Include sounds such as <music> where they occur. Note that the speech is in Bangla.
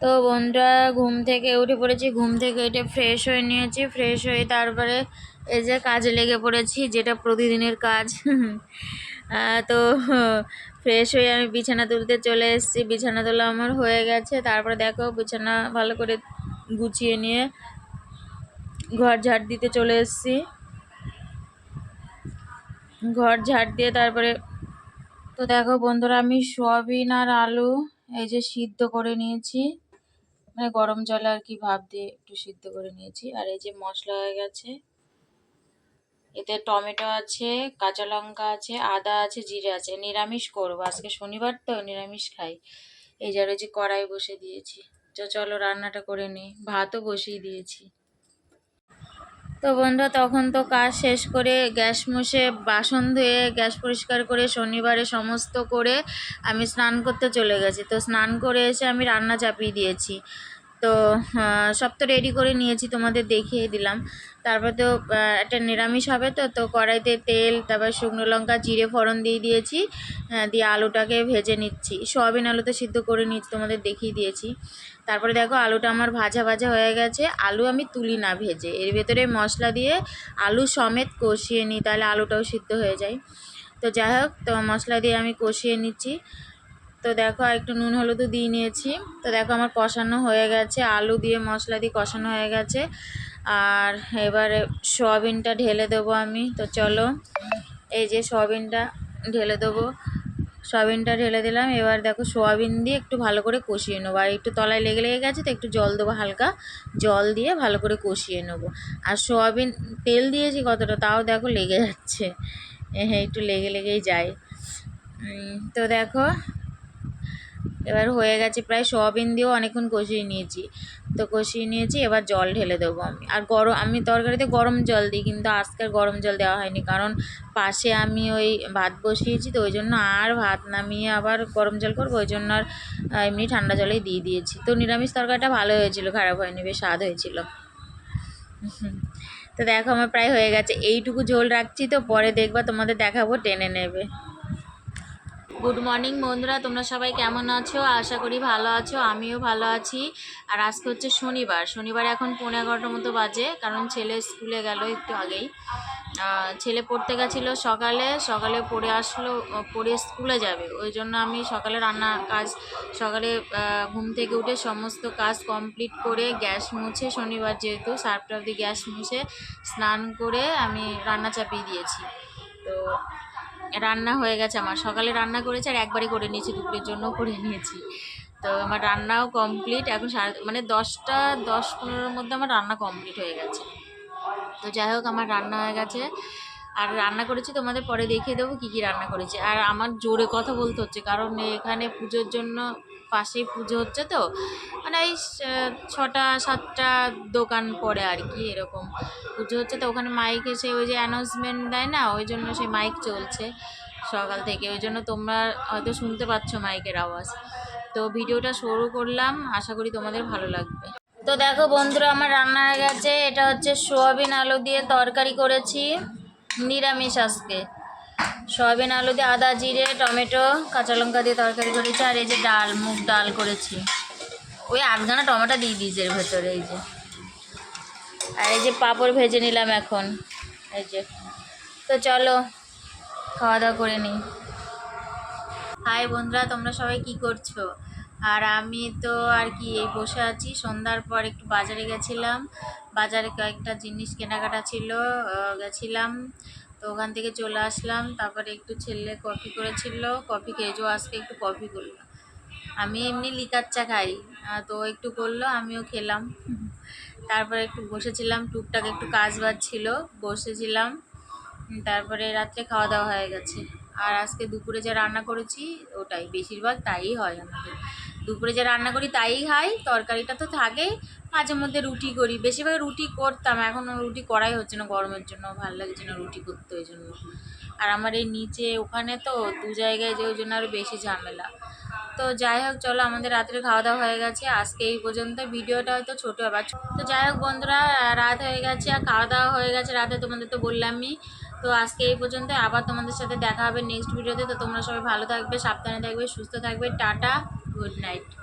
তো বন্ধুরা ঘুম থেকে উঠে পড়েছি, ঘুম থেকে উঠে ফ্রেশ হয়ে নিয়েছি ফ্রেশ হয়ে তারপরে এই যে কাজে লেগে পড়েছি, যেটা প্রতিদিনের কাজ। <laughs> তো <laughs> ফ্রেশ হয়ে আমি বিছানা তুলতে চলে এসেছি, বিছানা তোলা আমার হয়ে গেছে, তারপরে দেখো বিছানা ভালো করে গুছিয়ে নিয়ে ঘর ঝাড় দিতে চলে এসেছি। ঘর ঝাড় দিয়ে তারপরে তো দেখো বন্ধুরা আমি সোয়াবিন আর আলু এই যে সিদ্ধ করে নিয়েছি। মানে গরম জলে আর কি ভাপ দিয়ে একটু সিদ্ধ করে নিয়েছি। আর এই যে মশলা হয়ে গেছে, এতে টমেটো আছে, কাঁচা লঙ্কা আছে, আদা আছে, জিরে আছে। নিরামিষ করব। আজকে শনিবার তো, নিরামিষ খাই। এই যে আর ওই যে কড়াই বসে দিয়েছি। চলো রান্নাটা করে নিই। ভাতও বসিয়ে দিয়েছি। তো বন্ধুরা তখন তো কাজ শেষ করে গ্যাস মুছে বাসন ধুয়ে গ্যাস পরিষ্কার করে শনিবারে সমস্ত করে আমি স্নান করতে চলে গেছি। তো স্নান করে এসে আমি রান্না চাপিয়ে দিয়েছি। তো আহ, সব তো রেডি করে নিয়েছি তোমাদের দেখিয়ে দিলাম। তারপর তো একটা নিরামিষ হবে তো তো কড়াইতে তেল তারপর শুকনো লঙ্কা জিরে ফোড়ন দিয়ে দিয়েছি আহ, দিয়ে আলুটাকে ভেজে নিচ্ছি। সয়াবিন আলু তো সিদ্ধ করে নিচ্ছি তোমাদের দেখিয়ে দিয়েছি। তারপরে দেখো আলুটা আমার ভাজা ভাজা হয়ে গেছে। আলু আমি তুলি না ভেজে। এর ভেতরে মশলা দিয়ে আলু সমেত কষিয়ে নিই তাহলে আলুটাও সিদ্ধ হয়ে যায়। তো যাই হোক তো মশলা দিয়ে আমি কষিয়ে নিচ্ছি। তো দেখো একটু নুন, হলুদও দিয়ে নিয়েছি। তো দেখো, আমার কষানো হয়ে গেছে। আলু দিয়ে মশলা দিয়ে কষানো হয়ে গেছে। আর এবারে সয়াবিনটা ঢেলে দেবো আমি। তো চলো, এই যে সয়াবিনটা ঢেলে দেবো। সয়াবিনটা ঢেলে দিলাম। এবার দেখো, সয়াবিন দিয়ে একটু ভালো করে কষিয়ে নেব। আর একটু তলায় লেগে লেগে গেছে, তো একটু জল দেবো হালকা। জল দিয়ে ভালো করে কষিয়ে নেব। আর সয়াবিন তেল দিয়েছি কতটা, তাও দেখো লেগে যাচ্ছে। হ্যাঁ একটু লেগে লেগেই যায়। তো দেখো এবার হয়ে গেছে প্রায় সয়াবিন দিয়েও অনেকক্ষণ কষিয়ে নিয়েছি। তো কষিয়ে নিয়েছি, এবার জল ঢেলে দেবো আমি। আর গরম, আমি তরকারিতে গরম জল দিই, কিন্তু আজকে আর গরম জল দেওয়া হয়নি, কারণ পাশে আমি ওই ভাত বসিয়েছি, তো ওই জন্য আর ভাত নামিয়ে আবার গরম জল করব, ওই জন্য আর এমনি ঠান্ডা জলেই দিয়ে দিয়েছি। তো নিরামিষ তরকারিটা ভালো হয়েছিল, খারাপ হয়নি, বেশ স্বাদ হয়েছিল। তো দেখো, আমার প্রায় হয়ে গেছে। এইটুকু ঝোল রাখছি, তো পরে দেখবা তোমাদের দেখাবো, টেনে নেবে। গুড মর্নিং বন্ধুরা। তোমরা সবাই কেমন আছো? আশা করি ভালো আছো, আমিও ভালো আছি। আর আজকে হচ্ছে শনিবার। শনিবার এখন পৌনে এগারোটার মতো বাজে, কারণ ছেলে স্কুলে গেল একটু আগেই। ছেলে পড়তে গেছিল সকালে সকালে পড়ে আসলো, পড়ে স্কুলে যাবে। ওই জন্য আমি সকালে রান্না কাজ, সকালে ঘুম থেকে উঠে সমস্ত কাজ কমপ্লিট করে গ্যাস মুছে শনিবার যেহেতু সার্ফটা অব্দি গ্যাস মুছে স্নান করে আমি রান্না চাপিয়ে দিয়েছি। তো রান্না হয়ে গেছে আমার। সকালে রান্না করেছি আর একবারই করে নিয়েছি, দুপুরের জন্য করে নিয়েছি। তো আমার রান্নাও কমপ্লিট এখন সাড়ে মানে দশটা, দশ পনেরোর মধ্যে আমার রান্না কমপ্লিট হয়ে গেছে। তো যাই হোক, আমার রান্না হয়ে গেছে। আর রান্না করেছি, তোমাদের পরে দেখিয়ে দেবো কী কী রান্না করেছি। আর আমার জোরে কথা বলতে হচ্ছে, কারণ এখানে পুজোর জন্য পাশেই পুজো হচ্ছে তো। মানে স- ছটা, সাতটা দোকান পড়ে আর কি এরকম। পুজো হচ্ছে তো ওখানে মাইক এসে ওই যে অ্যানাউন্সমেন্ট দেয় না, ওই জন্য সেই মাইক চলছে সকাল থেকে। ওই জন্য তোমরা হয়তো শুনতে পাচ্ছ মাইকের আওয়াজ। তো ভিডিওটা শুরু করলাম, আশা করি তোমাদের ভালো লাগবে। তো দেখো বন্ধুরা, আমার রান্না হয়ে গেছে। এটা হচ্ছে সোয়াবিন আলু দিয়ে তরকারি করেছি, নিরামিষ আজকে। সয়াবিন আলু দিয়ে আদা, জিরে, টমেটো, কাঁচা লঙ্কা দিয়ে তরকারি করেছি, আর এই যে ডাল, মুগ ডাল করেছি। ওই আধখানা টমেটো দিয়ে দিয়েছি এর ভেতরে, এই যে। আর এই যে পাঁপড় ভেজে নিলাম এখন, এই যে। তো চলো খাওয়া দাওয়া করে নিই হাই বন্ধুরা, তোমরা সবাই কি করছ? আর আমি তো আর কি এই বসে আছি। সন্ধ্যার পর একটু বাজারে গেছিলাম। বাজারে কয়েকটা জিনিস কেনাকাটা ছিল গেছিলাম। তো ওখান থেকে চলে আসলাম। তারপরে একটু ছেলে কফি করেছিল। কফি খেয়েছো আজকে একটু কফি করল। আমি এমনি লিকার চা খাই। তো একটু করল, আমিও খেলাম। তারপরে একটু বসেছিলাম, টুকটাক একটু কাজ বাজ ছিল, বসেছিলাম। তারপরে রাত্রে খাওয়া দাওয়া হয়ে গেছে। আর আজকে দুপুরে যা রান্না করেছি, ওটাই। বেশিরভাগ তাই হয় আমাদের। দুপুরে যা রান্না করি তাই খাই, তরকারিটা তো থাকেই। মাঝে মধ্যে রুটি করি। বেশিরভাগ রুটি করতাম, এখন রুটি করাই হচ্ছে না গরমের জন্য, ভালো লাগছে না রুটি করতে ওই জন্য। আর আমার এই নিচে ওখানে তো দু জায়গায় যে ওই জন্য আরও বেশি ঝামেলা। তো যাই হোক, চলো আমাদের রাত্রে খাওয়া দাওয়া হয়ে গেছে। আজকে এই পর্যন্ত, ভিডিওটা হয়তো ছোটো আবার তো যাই হোক বন্ধুরা, রাত হয়ে গেছে আর খাওয়া দাওয়া হয়ে গেছে রাতে, তোমাদের তো বললামই। তো আজকে এই পর্যন্ত, আবার তোমাদের সাথে দেখা হবে নেক্সট ভিডিওতে তো তোমরা সবাই ভালো থাকবে, সাবধানে থাকবে, সুস্থ থাকবে। টাটা। good night.